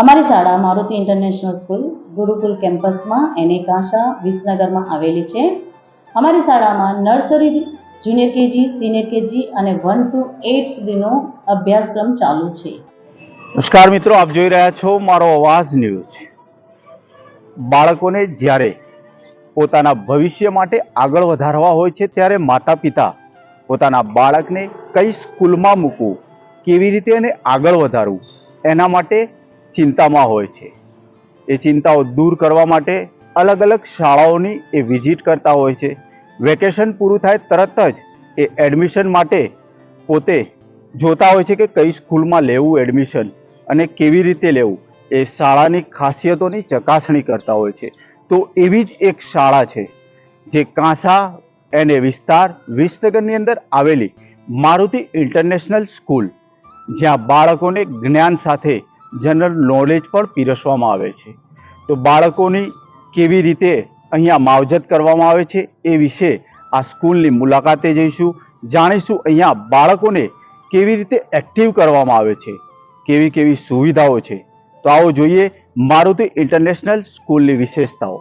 અમારી શાળા Maruti international school, Gurukul કેમ્પસમાં એને કાંસા વિસનગરમાં આવેલી છે. અમારી શાળામાં nursery, junior KG, senior KG અને વન ટુ એટ સુધીનો અભ્યાસક્રમ ચાલુ છે. નમસ્કાર મિત્રો, આપ જોઈ રહ્યા છો મારો અવાજ ન્યૂઝ. બાળકોને જ્યારે પોતાના ભવિષ્ય માટે આગળ વધારવા હોય છે, ત્યારે માતા પિતા પોતાના બાળકને કઈ સ્કૂલમાં મૂકવું, કેવી રીતે એને આગળ વધારવું, એના માટે ચિંતામાં હોય છે. એ ચિંતાઓ દૂર કરવા માટે અલગ અલગ શાળાઓની એ વિઝિટ કરતા હોય છે. વેકેશન પૂરું થાય તરત જ એ એડમિશન માટે પોતે જોતા હોય છે કે કઈ સ્કૂલમાં લેવું એડમિશન અને કેવી રીતે લેવું. એ શાળાની ખાસિયતોની ચકાસણી કરતા હોય છે. તો એવી જ એક શાળા છે જે કાંસા એને વિસ્તાર વિસનગરની અંદર આવેલી મારુતિ ઇન્ટરનેશનલ સ્કૂલ. જ્યાં બાળકોને જ્ઞાન સાથે જનરલ નોલેજ પણ પીરસવામાં આવે છે. તો બાળકોની કેવી રીતે અહીંયા માવજત કરવામાં આવે છે એ વિશે આ સ્કૂલની મુલાકાતે જઈશું. જાણીશું અહીંયા બાળકોને કેવી રીતે એક્ટિવ કરવામાં આવે છે, કેવી કેવી સુવિધાઓ છે. તો આવો જોઈએ મારુતિ ઇન્ટરનેશનલ સ્કૂલની વિશેષતાઓ.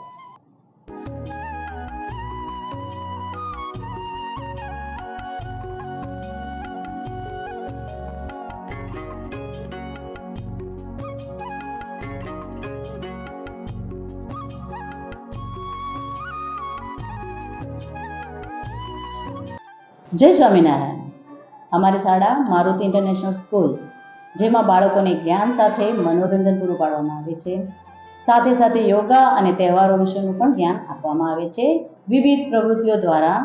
જય સ્વામિનારાયણ. અમારી શાળા મારુતિ ઇન્ટરનેશનલ સ્કૂલ, જેમાં બાળકોને જ્ઞાન સાથે મનોરંજન પૂરું પાડવામાં આવે છે. સાથે સાથે યોગા અને તહેવારો વિશેનું પણ જ્ઞાન આપવામાં આવે છે. વિવિધ પ્રવૃત્તિઓ દ્વારા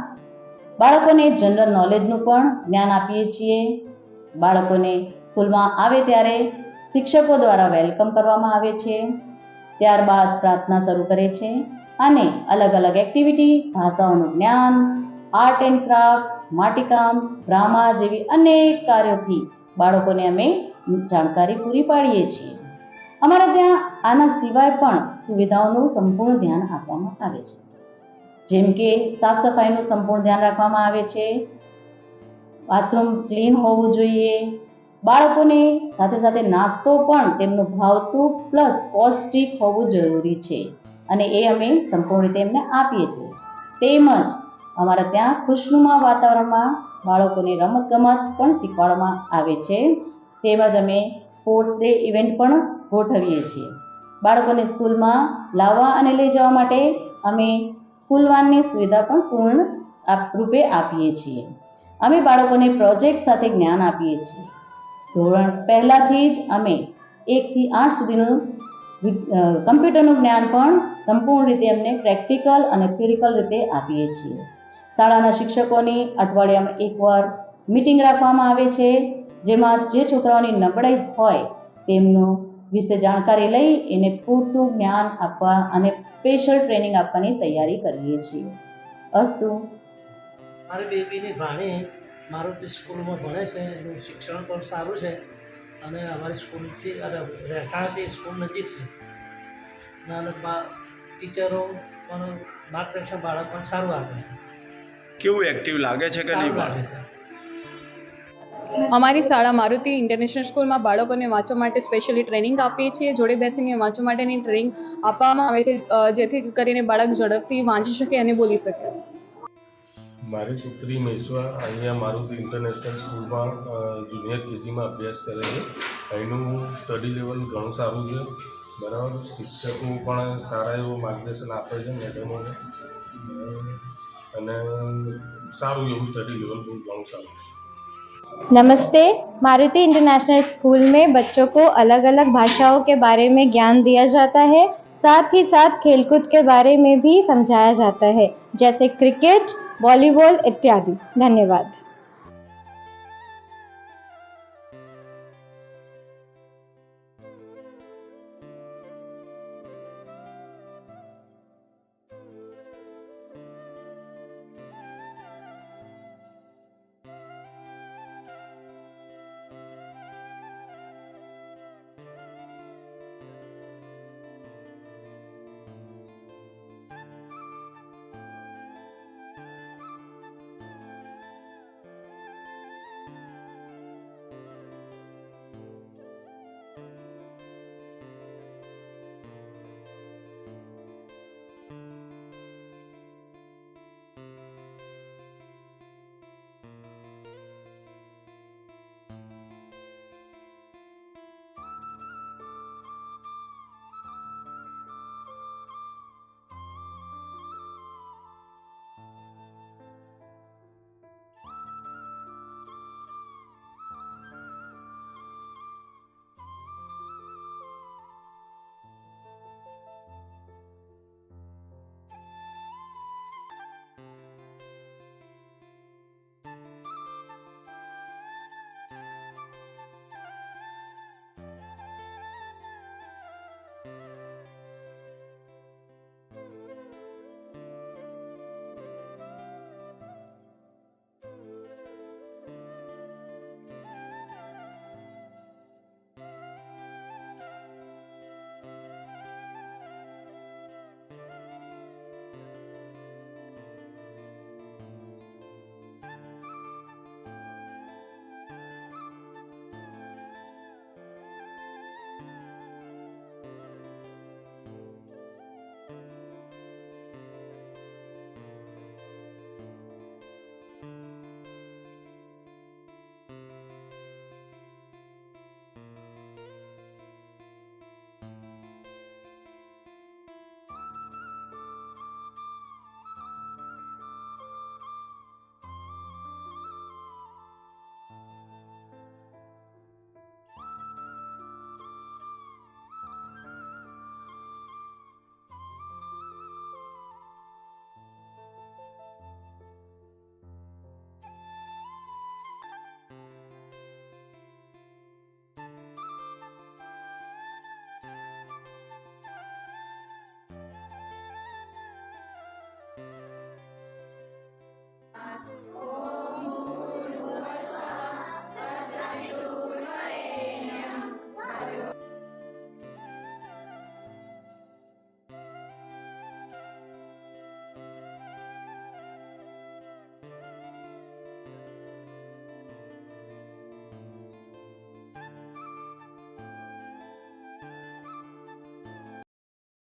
બાળકોને જનરલ નોલેજનું પણ જ્ઞાન આપીએ છીએ. બાળકોને સ્કૂલમાં આવે ત્યારે શિક્ષકો દ્વારા વેલકમ કરવામાં આવે છે. ત્યારબાદ પ્રાર્થના શરૂ કરે છે અને અલગ અલગ એક્ટિવિટી, ભાષાઓનું જ્ઞાન આર્ટ એન્ડ ક્રાફ્ટ માટીકામ ડ્રામા જેવી અનેક કાર્યોથી બાળકોને અમે જાણકારી પૂરી પાડીએ છીએ. અમારા ત્યાં આના સિવાય પણ સુવિધાઓનું સંપૂર્ણ ધ્યાન આપવામાં આવે છે. જેમ કે સાફ સફાઈનું સંપૂર્ણ ધ્યાન રાખવામાં આવે છે. બાથરૂમ ક્લીન હોવું જોઈએ. બાળકોને સાથે સાથે નાસ્તો પણ તેમનું ભાવતું પ્લસ પૌષ્ટિક હોવું જરૂરી છે. અને એ અમે સંપૂર્ણ રીતે એમને આપીએ છીએ. તેમજ અમારા ત્યાં ખુશનુમા વાતાવરણમાં બાળકોને રમતગમત પણ શીખવાડવામાં આવે છે. તેમજ અમે સ્પોર્ટ્સ ડે ઇવેન્ટ પણ ગોઠવીએ છીએ. બાળકોને સ્કૂલમાં લાવવા અને લઈ જવા માટે અમે સ્કૂલ વાનની સુવિધા પણ પૂર્ણ રૂપે આપીએ છીએ. અમે બાળકોને પ્રોજેક્ટ સાથે જ્ઞાન આપીએ છીએ. ધોરણ પહેલાંથી જ અમે એકથી આઠ સુધીનું કમ્પ્યુટરનું જ્ઞાન પણ સંપૂર્ણ રીતે એમને પ્રેક્ટિકલ અને થિયોરિકલ રીતે આપીએ છીએ. શાળાના શિક્ષકોની અઠવાડિયામાં એકવાર મિટિંગ રાખવામાં આવે છે, જેમાં જે છોકરાઓની નબળાઈ હોય તેમનું વિશે જાણકારી લઈ એને પૂરતું જ્ઞાન આપવા અને સ્પેશિયલ ટ્રેનિંગ આપવાની તૈયારી કરીએ છીએ. અસ્તુ. મારી બેબીની ભાણી મારુતિ સ્કૂલમાં ભણે છે, એનું શિક્ષણ પણ સારું છે અને અમારી સ્કૂલથી રહેઠાણથી સ્કૂલ નજીક છે. અને ટીચરો પણ માર્ગદર્શન બાળક પણ સારું આપે છે. કેવું એક્ટિવ લાગે છે કે નહીં બાળક? અમારી શાળા મારુતિ ઇન્ટરનેશનલ સ્કૂલમાં બાળકોને વાંચવા માટે સ્પેશિયલી ટ્રેનિંગ આપીએ છીએ. જોડે બેસીને વાંચવા માટેની ટ્રેનિંગ આપવામાં આવે છે જેથી કરીને બાળક ઝડપથી વાંચી શકે અને બોલી શકે. મારી પુત્રી મૈસવા અહીંયા મારુતિ ઇન્ટરનેશનલ સ્કૂલમાં જુનિયર કેજીમાં અભ્યાસ કરે છે. અહીંનું સ્ટડી લેવલ ઘણું સારું છે. બરાબર? શિક્ષકો પણ સારા એવું માર્ગદર્શન આપે છે મેડમોને. અને સારું એવું સ્ટડી લેવલ પણ ઘણું સારું છે नमस्ते मारुति इंटरनेशनल स्कूल में बच्चों को अलग अलग भाषाओं के बारे में ज्ञान दिया जाता है साथ ही साथ खेलकूद के बारे में भी समझाया जाता है जैसे क्रिकेट वॉलीबॉल इत्यादि धन्यवाद